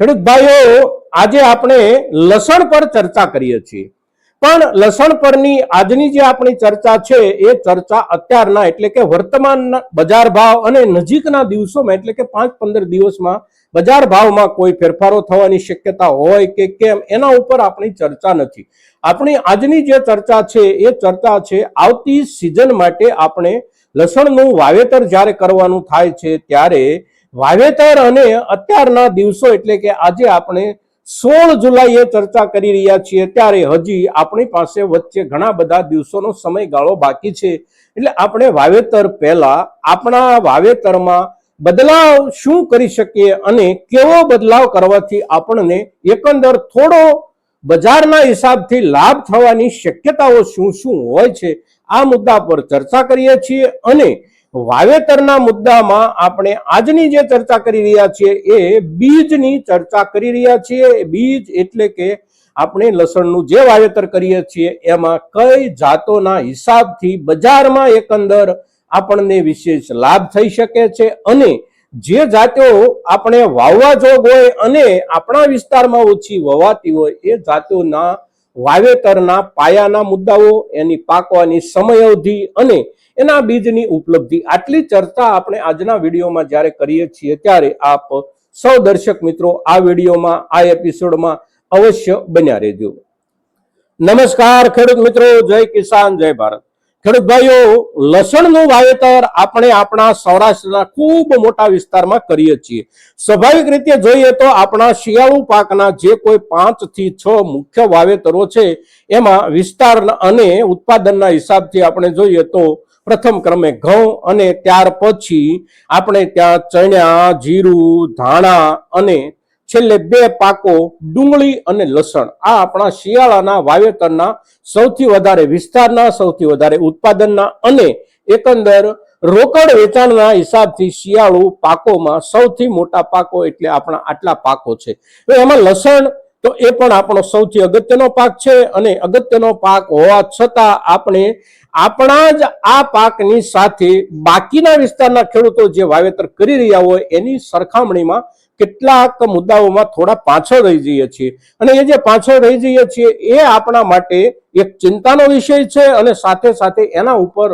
ખેડૂત ભાઈઓ, આજે આપણે લસણ પર ચર્ચા કરીએ છીએ. પણ લસણ પરની આજની જે આપણી ચર્ચા છે, એ ચર્ચા અત્યારના એટલે કે વર્તમાન બજાર ભાવ અને નજીકના દિવસોમાં એટલે કે પાંચ પંદર દિવસમાં બજાર ભાવમાં કોઈ ફેરફારો થવાની શક્યતા હોય કે કેમ, એના ઉપર આપણી ચર્ચા નથી. આપણી આજની જે ચર્ચા છે, એ ચર્ચા છે આવતી સિઝન માટે આપણે લસણનું વાવેતર જ્યારે કરવાનું થાય છે, ત્યારે વાવેતર અને અત્યારના દિવસો એટલે કે આજે આપણે સોળ જુલાઈએ ચર્ચા કરી રહ્યા છીએ, ત્યારે હજી આપણી પાસે વચ્ચે ઘણા બધા દિવસોનો સમયગાળો બાકી છે. એટલે આપણે વાવેતર પહેલા આપણા વાવેતરમાં બદલાવ શું કરી શકીએ અને કેવો બદલાવ કરવાથી આપણને એકંદર થોડો બજારના હિસાબથી લાભ થવાની શક્યતાઓ શું શું હોય છે, આ મુદ્દા પર ચર્ચા કરીએ છીએ અને વાવેતરના મુદ્દામાં આપણે આજની જે ચર્ચા કરી રહ્યા છીએ એ બીજની ચર્ચા કરી રહ્યા છીએ. બીજ એટલે કે આપણે લસણનું જે વાવેતર કરીએ છીએ એમાં કઈ જાતોના હિસાબથી બજારમાં એકંદર આપણને વિશેષ લાભ થઈ શકે છે અને જે જાતો આપણે વાવવા જોગ હોય અને આપણા વિસ્તારમાં ઓછી વવાતી હોય એ જાતોના વાવેતરના પાયાના મુદ્દાઓ, એની પાકવાની સમય અવધિ અને એના બીજની ઉપલબ્ધિ. આટલી ચર્ચા આપણે આજના વિડીયોમાં જ્યારે કરીએ છીએ ત્યારે આપ સૌ દર્શક મિત્રો આ વિડીયોમાં, આ એપિસોડમાં અવશ્ય બન્યા રહેજો. નમસ્કાર ખેડૂત મિત્રો, જય કિસાન, જય ભારત. ખેડૂત લસણનું વાવેતર આપણે આપણા સૌરાષ્ટ્રના ખૂબ મોટા વિસ્તારમાં કરીએ છીએ. સ્વાભાવિક રીતે જોઈએ તો આપણા શિયાળુ પાકના જે કોઈ પાંચથી છ મુખ્ય વાવેતરો છે, એમાં વિસ્તાર અને ઉત્પાદનના હિસાબથી આપણે જોઈએ તો પ્રથમ ક્રમે ઘઉં અને ત્યાર પછી આપણે ત્યાં ચણ્યા જીરું, ધાણા અને છેલ્લે બે પાકો ડુંગળી અને લસણ. આ આપણા શિયાળાના વાવેતરના સૌથી વધારે વિસ્તારના, સૌથી વધારે ઉત્પાદનના અને એકંદર રોકડ વેચાણના હિસાબથી શિયાળુ પાકોમાં સૌથી મોટા પાકો એટલે આપણા આટલા પાકો છે. એમાં લસણ તો એ પણ આપણો સૌથી અગત્યનો પાક છે અને અગત્યનો પાક હોવા છતાં આપણે આપણા જ આ પાકની સાથે બાકીના વિસ્તારના ખેડૂતો જે વાવેતર કરી રહ્યા હોય એની સરખામણીમાં કેટલાક મુદ્દાઓમાં થોડા પાછળ રહી જઈએ છીએ. અને એ જે પાછળ રહી જઈએ છીએ, એ આપણા માટે એક ચિંતાનો વિષય છે અને સાથે સાથે એના ઉપર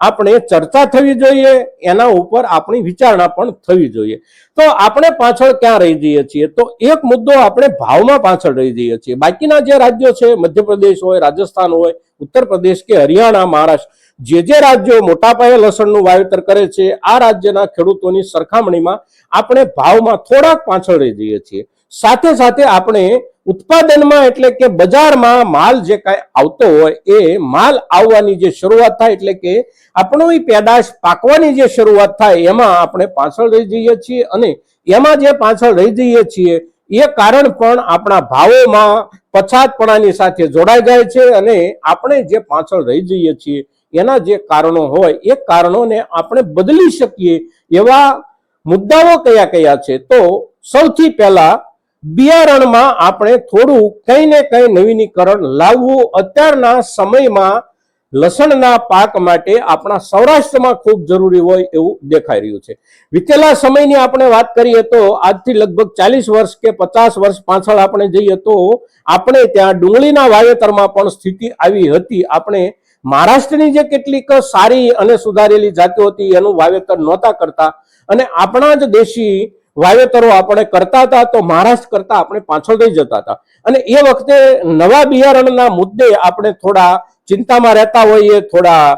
આપણે ચર્ચા થવી જોઈએ, એના ઉપર આપણી વિચારણા પણ થવી જોઈએ. તો આપણે પાછળ ક્યાં રહી જઈએ છીએ? તો એક મુદ્દો આપણે ભાવમાં પાછળ રહી જઈએ છીએ. બાકીના જે રાજ્યો છે, મધ્યપ્રદેશ હોય, રાજસ્થાન હોય ઉત્તર પ્રદેશ કે હરિયાણા, મહારાષ્ટ્ર, જે જે રાજ્યો મોટા પાયે લસણનું વાવેતર કરે છે, આ રાજ્યના ખેડૂતોની સરખામણીમાં આપણે ભાવમાં થોડાક પાછળ રહી જઈએ છીએ. સાથે સાથે આપણે ઉત્પાદનમાં એટલે કે બજારમાં માલ જે કાંઈ આવતો હોય એ માલ આવવાની જે શરૂઆત થાય એટલે કે આપણો પેદાશ પાકવાની જે શરૂઆત થાય એમાં આપણે પાછળ રહી જઈએ છીએ અને એમાં જે પાછળ રહી જઈએ છીએ એ કારણ પણ આપણા ભાવોમાં પછાતપણાની સાથે જોડાઈ જાય છે અને આપણે જે પાછળ રહી જઈએ છીએ એના જે કારણો હોય એ કારણોને આપણે બદલી શકીએ એવા મુદ્દાઓ કયા કયા છે તો સૌથી પહેલા બિયારણમાં આપણે થોડું કંઈ ને કંઈ નવીનીકરણ લાવવું અત્યારના સમયમાં લસણના પાક માટે આપણા સૌરાષ્ટ્રમાં ખૂબ જરૂરી હોય એવું દેખાઈ રહ્યું છે. વિતેલા સમયની આપણે વાત કરીએ તો આજથી લગભગ ચાલીસ વર્ષ કે પચાસ વર્ષ પાછળ આપણે જઈએ તો આપણે ત્યાં ડુંગળીના વાવેતરમાં પણ સ્થિતિ આવી હતી. આપણે મહારાષ્ટ્રની જે કેટલીક સારી અને સુધારેલી જાતિઓ હતી એનું વાવેતર નહોતા કરતા અને આપણા જ દેશી વાવેતરો આપણે કરતા હતા તો મહારાષ્ટ્ર કરતા આપણે પાછળ થઈ જતા હતા. અને એ વખતે નવા બિયારણના મુદ્દે આપણે થોડા ચિંતામાં રહેતા હોઈએ, થોડા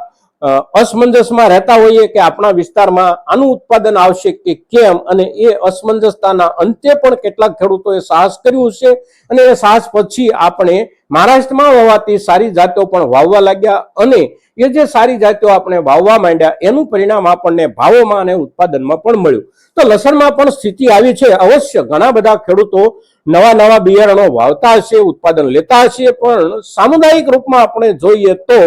અસમંજસમાં રહેતા હોઈએ કે આપણા વિસ્તારમાં આનું ઉત્પાદન આવશે કે કેમ અને એ અસમંજસતાના અંતે પણ કેટલાક ખેડૂતોએ સાહસ કર્યું છે અને એ સાહસ પછી આપણે મહારાષ્ટ્રમાં વવાતી સારી જાતો પણ વાવવા લાગ્યા અને એ જે સારી જાતો આપણે વાવવા માંડ્યા, એનું પરિણામ આપણને ભાવોમાં અને ઉત્પાદનમાં પણ મળ્યું. તો લસણમાં પણ સ્થિતિ આવી છે. અવશ્ય ઘણા બધા ખેડૂતો નવા નવા બિયારણો વાવતા હશે, ઉત્પાદન લેતા હશે, પણ સામુદાયિક રૂપમાં આપણે જોઈએ તો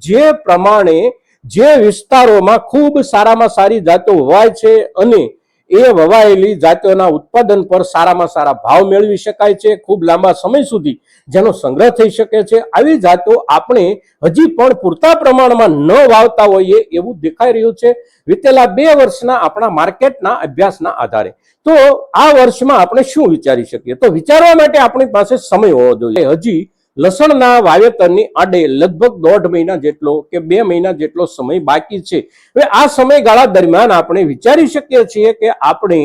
જે પ્રમાણે જે વિસ્તારોમાં ખૂબ સારામાં સારી જાતો વવાય છે અને એ વવાયેલી જાતિઓના ઉત્પાદન પર સારામાં સારા ભાવ મેળવી શકાય છે. ખૂબ લાંબા સમય સુધી જેનો સંગ્રહ થઈ શકે છે. આવી જાતો આપણે હજી પણ પૂરતા પ્રમાણમાં ન વાવતા હોઈએ એવું દેખાઈ રહ્યું છે. વિતેલા બે વર્ષના આપણા માર્કેટના અભ્યાસના આધારે. તો આ વર્ષમાં આપણે શું વિચારી શકીએ? તો વિચારવા માટે આપણી પાસે સમય હોવો જોઈએ. હજી લસણના વાવેતરની આડે લગભગ દોઢ મહિના જેટલો કે બે મહિના જેટલો સમય બાકી છે. હવે આ સમયગાળા દરમિયાન આપણે વિચારી શકીએ છીએ કે આપણે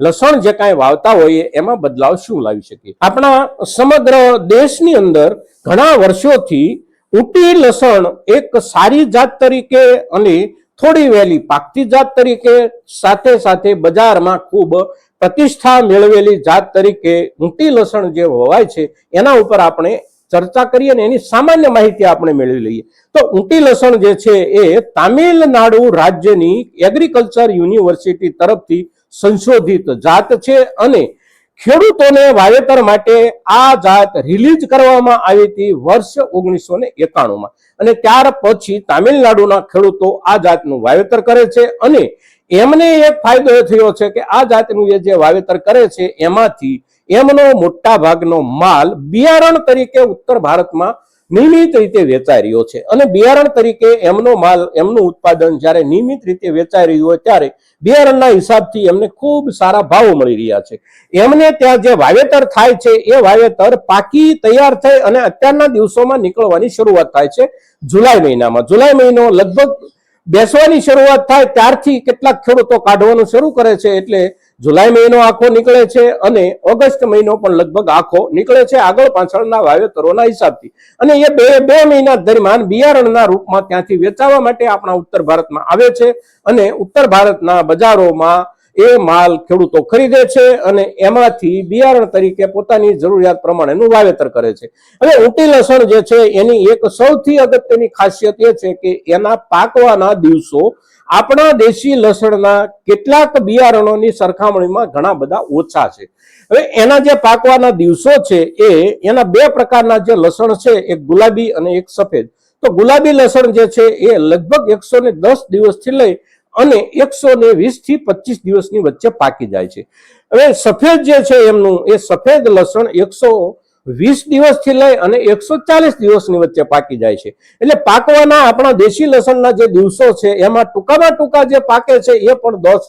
લસણ જે કાંઈ વાવતા હોઈએ એમાં બદલાવ શું લાવી શકીએ? આપણા સમગ્ર દેશની અંદર ઘણા વર્ષોથી ઊંટી લસણ એક સારી જાત તરીકે અને થોડી વહેલી પાકતી જાત તરીકે સાથે સાથે બજારમાં ખૂબ પ્રતિષ્ઠા મેળવેલી જાત તરીકે ઊંટી લસણ જે વવાય છે, એના ઉપર આપણે ચર્ચા કરીએ ને એની સામાન્ય માહિતી આપણે મેળવી લઈએ. તો ઊંટી લસણ જે છે એ તામિલનાડુ રાજ્યની એગ્રીકલ્ચર યુનિવર્સિટી તરફથી સંશોધિત જાત છે અને ખેડૂતોને વાવેતર માટે આ જાત રિલીઝ કરવામાં આવી હતી વર્ષ ઓગણીસો ને એકાણુંમાં. અને ત્યાર પછી તામિલનાડુના ખેડૂતો આ જાતનું વાવેતર કરે છે અને એમને એક ફાયદો એ થયો છે કે આ જાતનું જે વાવેતર કરે છે એમાંથી એમનો મોટા ભાગનો માલ બિયારણ તરીકે ઉત્તર ભારતમાં નિયમિત રીતે વેચાઈ રહ્યો છે. અને બિયારણ તરીકે એમનો માલ, એમનું ઉત્પાદન જ્યારે નિયમિત રીતે વેચાઈ રહ્યું હોય ત્યારે બિયારણના હિસાબથી એમને ખૂબ સારા ભાવો મળી રહ્યા છે. એમને ત્યાં જે વાવેતર થાય છે, એ વાવેતર પાકી તૈયાર થઈ અને અત્યારના દિવસોમાં નીકળવાની શરૂઆત થાય છે જુલાઈ મહિનામાં. જુલાઈ મહિનો લગભગ બેસવાની શરૂઆત થાય ત્યારથી કેટલાક ખેડૂતો કાઢવાનું શરૂ કરે છે એટલે જુલાઈ મહિનો આખો નીકળે છે અને ઓગસ્ટ મહિનો પણ લગભગ આખો નીકળે છે. આગળ પાછળના વાવેતરોના હિસાબથી. અને એ બે બે મહિના દરમિયાન બિયારણના રૂપમાં ત્યાંથી વેચાવા માટે આપણા ઉત્તર ભારતમાં આવે છે. અને ઉત્તર ભારતના બજારોમાં એ માલ ખેડૂતો ખરીદે છે અને એમાંથી બિયારણ તરીકે પોતાની જરૂરિયાત પ્રમાણેનું વાવેતર કરે છે. હવે ઊંટી લસણ જે છે એની એક સૌથી અગત્યની ખાસિયત એ છે કે એના પાકવાના દિવસો આપણા દેશી લસણના કેટલાક બિયારણોની સરખામણીમાં ઘણા બધા ઓછા છે. હવે એના જે પાકવાના દિવસો છે એ એના બે પ્રકારના જે લસણ છે, એક ગુલાબી અને એક સફેદ. તો ગુલાબી લસણ જે છે એ લગભગ એકસો દસ દિવસથી લઈ અને એકસો ને વીસથી પચીસ દિવસની વચ્ચે પાકી જાય છે. હવે સફેદ જે છે એમનું, એ સફેદ લસણ એકસો વીસ દિવસથી લઈ અને એકસો ચાલીસ દિવસની વચ્ચે પાકી જાય છે. એટલે પાકવાના આપણા દેશી લસણના જે દિવસો છે, એમાં ટૂંકામાં ટૂંકા જે પાકે છે, એ પણ દસ,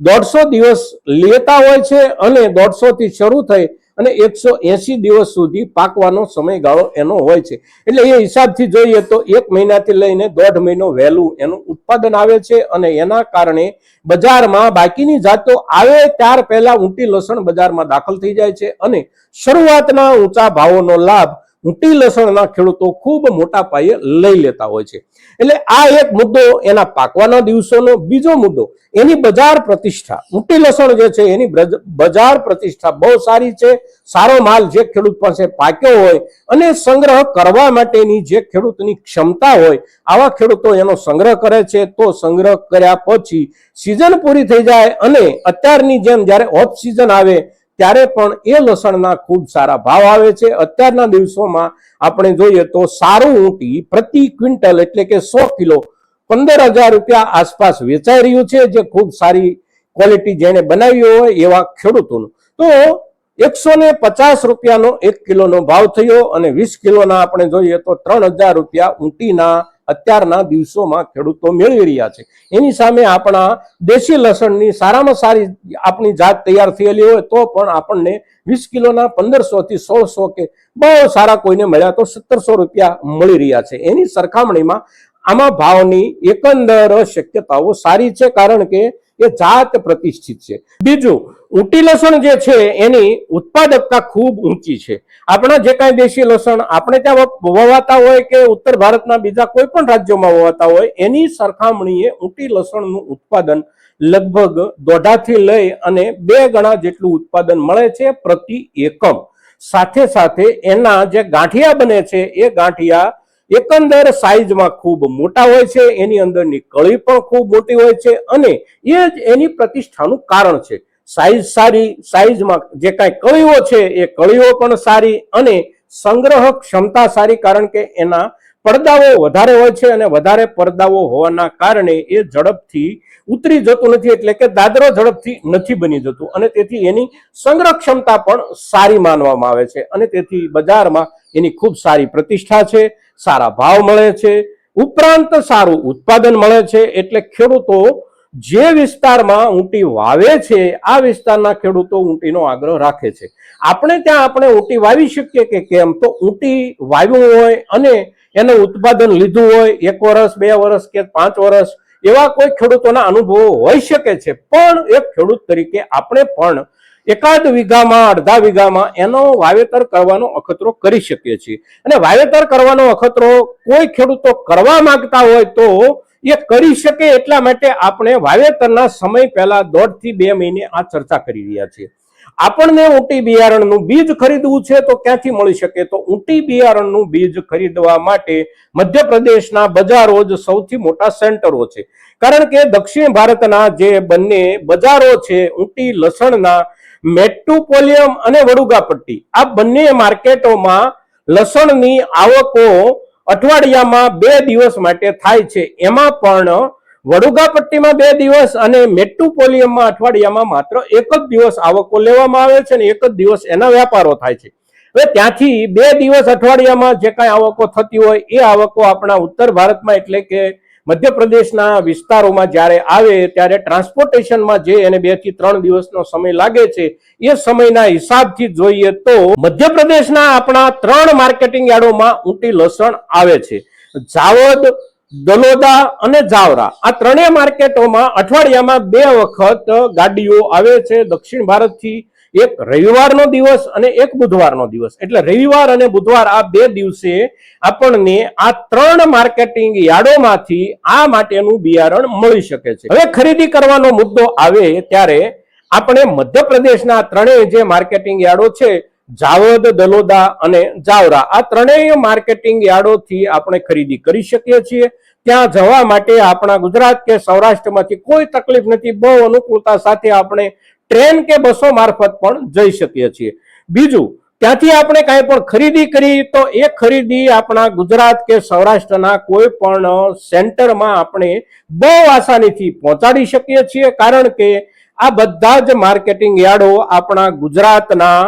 દોઢસો દિવસ લેતા હોય છે અને દોઢસો થી શરૂ થઈ અને એકસો એસી દિવસ સુધી પાકવાનો સમયગાળો એનો હોય છે. એટલે એ હિસાબથી જોઈએ તો એક મહિનાથી લઈને દોઢ મહિનો વહેલું એનું ઉત્પાદન આવે છે અને એના કારણે બજારમાં બાકીની જાતો આવે ત્યાર પહેલા ઊંટી લસણ બજારમાં દાખલ થઈ જાય છે અને શરૂઆતના ઊંચા ભાવોનો લાભ ઊંટી લસણના ખેડૂતો ખૂબ મોટા પાયે લઈ લેતા હોય છે. એટલે આ એક મુદ્દો એના પાકવાના દિવસોનો. બીજો મુદ્દો, એની બજાર પ્રતિષ્ઠા. ઊંટી લસણ જે છે, એની બજાર પ્રતિષ્ઠા બહુ સારી છે. સારો માલ જે ખેડૂત પાસે પાક્યો હોય અને સંગ્રહ કરવા માટેની જે ખેડૂતની ક્ષમતા હોય, આવા ખેડૂતો એનો સંગ્રહ કરે છે. તો સંગ્રહ કર્યા પછી સિઝન પૂરી થઈ જાય અને અત્યારની જેમ જ્યારે ઓફ સિઝન આવે ત્યારે પણ એ લસણના ખૂબ સારા ભાવ આવે છે. અત્યારના દિવસોમાં આપણે જોઈએ તો સારું ઊંટી પ્રતિ ક્વિન્ટલ એટલે કે સો કિલો પંદર હજાર રૂપિયા આસપાસ વેચાઈ રહ્યું છે. જે ખૂબ સારી ક્વોલિટી જેને બનાવી હોય એવા ખેડૂતોનું. તો એકસો ને પચાસ રૂપિયાનો એક કિલોનો ભાવ થયો અને વીસ કિલોના આપણે જોઈએ તો ત્રણ હજાર રૂપિયા ઊંટીના અત્યારના દિવસોમાં ખેડૂતો મેળવી રહ્યા છે. એની સામે આપણા દેશી લસણની સારામાં સારી આપણી જાત તૈયાર થયેલી હોય તો પણ આપણને વીસ કિલોના પંદરસો થી સોળસો કે બહુ સારા કોઈને મળ્યા તો સત્તરસો રૂપિયા મળી રહ્યા છે. એની સરખામણીમાં આમાં ભાવની એકંદર શક્યતાઓ સારી છે કારણ કે એ જાત પ્રતિષ્ઠિત છે. બીજું ઊંટી લસણ જે છે એની ઉત્પાદકતા ખૂબ ઊંચી છે. આપણા જે કાંઈ દેશી લસણ, આપણે ત્યાં વવાતા હોય કે ઉત્તર ભારતના બીજા કોઈ પણ રાજ્યોમાં વવાતા હોય, એની સરખામણીએ ઊંટી લસણનું ઉત્પાદન લગભગ દોઢાથી લઈ અને બે ગણા જેટલું ઉત્પાદન મળે છે પ્રતિ એકમ. સાથે સાથે એના જે ગાંઠિયા બને છે, એ ગાંઠિયા એકંદર સાઈઝમાં ખૂબ મોટા હોય છે, એની અંદરની કળી પણ ખૂબ મોટી હોય છે અને એ જ એની પ્રતિષ્ઠાનું કારણ છે. સાઈઝ સારી, સાઈઝમાં જે કાંઈ કળીઓ છે એ કળીઓ પણ સારી અને સંગ્રહ ક્ષમતા સારી કારણ કે એના પડદાઓ વધારે હોય છે અને વધારે પડદાઓ હોવાના કારણે એ ઝડપથી ઉતરી જતું નથી, એટલે કે દાદરો ઝડપથી નથી બની જતું. અને તેથી એની સંગ્રહ ક્ષમતા પણ સારી માનવામાં આવે છે. અને તેથી બજારમાં એની ખૂબ સારી પ્રતિષ્ઠા છે, સારા ભાવ મળે છે, ઉપરાંત સારું ઉત્પાદન મળે છે, એટલે ખેડૂતો જે વિસ્તારમાં ઊંટી વાવે છે, આ વિસ્તારના ખેડૂતો ઊંટીનો આગ્રહ રાખે છે. આપણે ત્યાં આપણે ઊંટી વાવી શકીએ કે કેમ? તો ઊંટી વાવ્યું હોય અને એને ઉત્પાદન લીધું હોય, એક વર્ષ, બે વર્ષ કે પાંચ વર્ષ, એવા કોઈ ખેડૂતોના અનુભવો હોઈ શકે છે. પણ એક ખેડૂત તરીકે આપણે પણ એકાદ વીઘામાં, અડધા વીઘામાં એનો વાવેતર કરવાનો અખતરો કરી શકીએ છીએ. અને વાવેતર કરવાનો અખતરો કોઈ ખેડૂતો કરવા માંગતા હોય તો એ કરી શકે એટલા માટે આપણે વાવેતરના સમય પહેલા દોઢથી બે મહિને આ ચર્ચા કરી રહ્યા છીએ. આપણને ઊંટી બિયારણનું બીજ ખરીદવું છે તો ક્યાંથી મળી શકે? તો ઊંટી બિયારણનું બીજ ખરીદવા માટે મધ્યપ્રદેશના બજારો જ સૌથી મોટા સેન્ટરો છે. કારણ કે દક્ષિણ ભારતના જે બંને બજારો છે, ઊંટી, લસણના મેટ્રુપોલિયમ અને વડુગાપટ્ટી, આ બંને માર્કેટોમાં લસણની આવકો અઠવાડિયામાં બે દિવસ માટે થાય છે. એમાં પણ વડુગાપટ્ટીમાં બે દિવસ અને મેટ્રુપોલિયમમાં અઠવાડિયામાં માત્ર એક જ દિવસ આવકો લેવામાં આવે છે અને એક જ દિવસ એના વ્યાપારો થાય છે. હવે ત્યાંથી બે દિવસ અઠવાડિયામાં જે કાંઈ આવકો થતી હોય, એ આવકો આપણા ઉત્તર ભારતમાં એટલે કે મધ્યપ્રદેશના વિસ્તારોમાં જ્યારે આવે ત્યારે ટ્રાન્સપોર્ટેશનમાં જે એને બેથી ત્રણ દિવસનો સમય લાગે છે, એ સમયના હિસાબથી જોઈએ તો મધ્યપ્રદેશના આપણા ત્રણ માર્કેટિંગ યાર્ડોમાં ઊંટી લસણ આવે છે. જાવદ દલોદા અને જાવરા આ ત્રણેય માર્કેટોમાં અઠવાડિયામાં બે વખત ગાડીઓ આવે છે. દક્ષિણ ભારતથી એક રવિવારનો દિવસ અને એક બુધવારનો દિવસ. એટલે રવિવાર અને બુધવાર આ બે દિવસે આપણને આ ત્રણ માર્કેટિંગ યાર્ડોમાંથી આ માટેનું બિયારણ મળી શકે છે. હવે ખરીદી કરવાનો મુદ્દો આવે ત્યારે આપણે મધ્યપ્રદેશના ત્રણેય જે માર્કેટિંગ યાર્ડો છે, જાવદ, દલોદા અને જાવરા, આ ત્રણેય માર્કેટિંગ યાર્ડોથી આપણે ખરીદી કરી શકીએ છીએ. ત્યાં જવા માટે આપણા ગુજરાત કે સૌરાષ્ટ્રમાંથી કોઈ તકલીફ નથી, બહુ અનુકૂળતા સાથે આપણે ટ્રેન કે બસો મારફત પણ જઈ શકીએ છીએ. બીજું, ત્યાંથી આપણે કાંઈ પણ ખરીદી કરી તો એ ખરીદી આપણા ગુજરાત કે સૌરાષ્ટ્રના કોઈ પણ સેન્ટરમાં આપણે બહુ આસાનીથી પહોંચાડી શકીએ છીએ, કારણ કે આ બધા જ માર્કેટિંગ યાર્ડો આપણા ગુજરાતના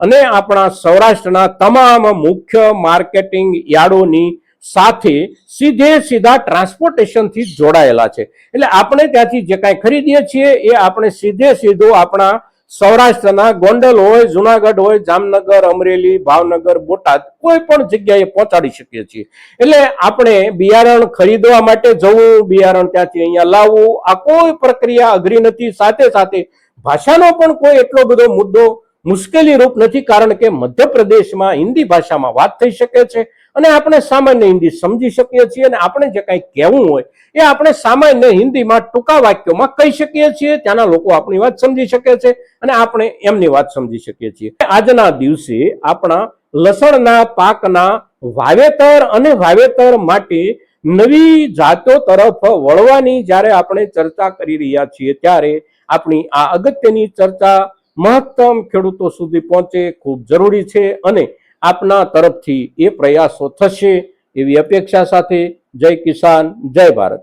અને આપણા સૌરાષ્ટ્રના તમામ મુખ્ય માર્કેટિંગ યાર્ડોની સાથે સીધે સીધા ટ્રાન્સપોર્ટેશનથી જોડાયેલા છે. એટલે આપણે ત્યાંથી જે કાંઈ ખરીદીએ છીએ, એ આપણે સીધે સીધું આપણા સૌરાષ્ટ્રના ગોંડલ હોય, જુનાગઢ હોય, જામનગર, અમરેલી, ભાવનગર, બોટાદ, કોઈ પણ જગ્યાએ પહોંચાડી શકીએ છીએ. એટલે આપણે બિયારણ ખરીદવા માટે જવું, બિયારણ ત્યાંથી અહીંયા લાવવું, આ કોઈ પ્રક્રિયા અઘરી નથી સાથે સાથે ભાષાનો પણ કોઈ એટલો બધો મુદ્દો મુશ્કેલી રૂપ નથી, કારણ કે મધ્યપ્રદેશમાં હિન્દી ભાષામાં વાત થઈ શકે છે. અને આપણે સામાન્ય હિન્દી સમજી શકીએ છીએ અને આપણે જે કાંઈ કહેવું હોય એ આપણે સામાન્ય હિન્દીમાં ટૂંકા વાક્યોમાં કહી શકીએ છીએ. ત્યાંના લોકો આપણી વાત સમજી શકે છે અને આપણે એમની વાત સમજી શકીએ છીએ. આજના દિવસે આપણા લસણના પાકના વાવેતર અને વાવેતર માટે નવી જાતો તરફ વળવાની જ્યારે આપણે ચર્ચા કરી રહ્યા છીએ ત્યારે આપણી આ અગત્યની ચર્ચા મહત્તમ ખેડૂતો સુધી પહોંચે ખૂબ જરૂરી છે અને આપના તરફથી એ પ્રયાસો થશે એવી અપેક્ષા સાથે જય કિસાન જય ભારત.